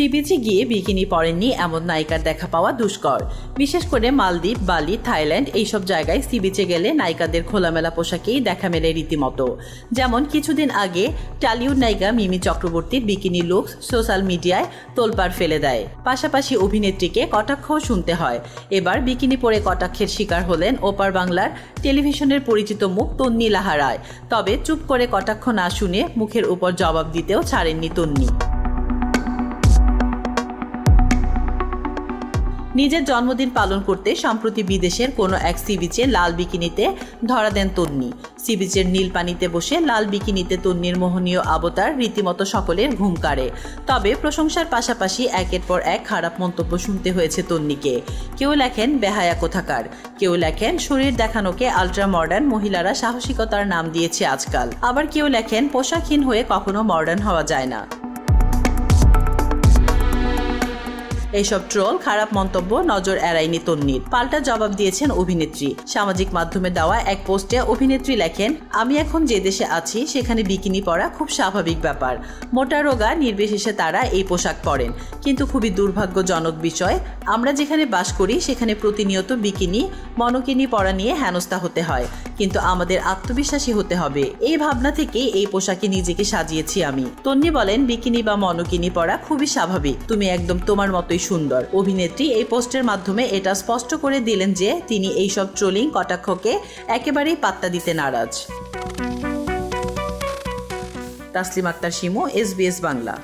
C বিচে গিয়ে bikini পরেননি এমন নায়িকার দেখা পাওয়া দুষ্কর। বিশেষ করে মালদ্বীপ, বালি, থাইল্যান্ড এইসব জায়গায় সি বিচে গেলে নায়িকাদের খোলামেলা পোশাকেই দেখা মেলে রীতিমতো। যেমন কিছুদিন আগে টালিউড নায়িকা মিমি চক্রবর্তীর বিকিনি লুক সোশ্যাল মিডিয়ায় তোলপাড় ফেলে দেয়। পাশাপাশি অভিনেত্রীকে কটাক্ষও শুনতে হয়। এবার বিকিনি পরে কটাক্ষের শিকার হলেন ওপার বাংলার টেলিভিশনের পরিচিত মুখ তন্নি লাহারায় তবে চুপ করে কটাক্ষ না শুনে মুখের উপর জবাব দিতেও ছাড়েননি তন্নি। নিজের জন্মদিন পালন করতে সম্প্রতি বিদেশের কোনো এক সি বিচে লাল বিকিনিতে ধরা দেন তন্নি। সি বিচের নীল পানিতে বসে লাল বিকিনিতে তন্নির মোহনীয় অবতার রীতিমতো সকলের ঘুম কাড়ে। তবে প্রশংসার পাশাপাশি একের পর এক খারাপ মন্তব্য শুনতে হয়েছে তন্নিকে। কেউ লেখেন, বেহায়া কোথাকার? কেউ লেখেন, শরীর দেখানোকে আলট্রা মডার্ন মহিলারা সাহসিকতার নাম দিয়েছে আজকাল। আবার কেউ লেখেন, পোশাকহীন হয়ে কখনো মডার্ন হওয়া যায় না। এইসব ট্রোল, খারাপ মন্তব্য, নজর এড়ায়নি তন্নির পাল্টা জবাব দিয়েছেন অভিনেত্রী। সামাজিক মাধ্যমে দেওয়া এক পোস্টে অভিনেত্রী লেখেন, আমি এখন যে দেশে আছি, সেখানে বিকিনি পরা খুব স্বাভাবিক ব্যাপার। মোটা রোগা, নির্বিশেষে তারা এই পোশাক পরেন। কিন্তু খুবই দুর্ভাগ্যজনক বিষয়, আমরা যেখানে বাস করি, সেখানে প্রতিনিয়ত বিকিনি, মনকিনি পরা নিয়ে হেনস্থা হতে হয়। কিন্তু আমাদের আত্মবিশ্বাসী হতে হবে। এই ভাবনা থেকেই এই পোশাকে নিজেকে সাজিয়েছি আমি। তন্নি বলেন, বিকিনি বা মনকিনি পরা খুবই স্বাভাবিক। তুমি একদম তোমার মতোই সুন্দর। অভিনেত্রী এই পোস্টের মাধ্যমে এটা স্পষ্ট করে দিলেন যে তিনি এইসব ট্রোলিং কটাক্ষকে একেবারেই পাত্তা দিতে নারাজ। তাসলিম আক্তার শিমু, এস বাংলা।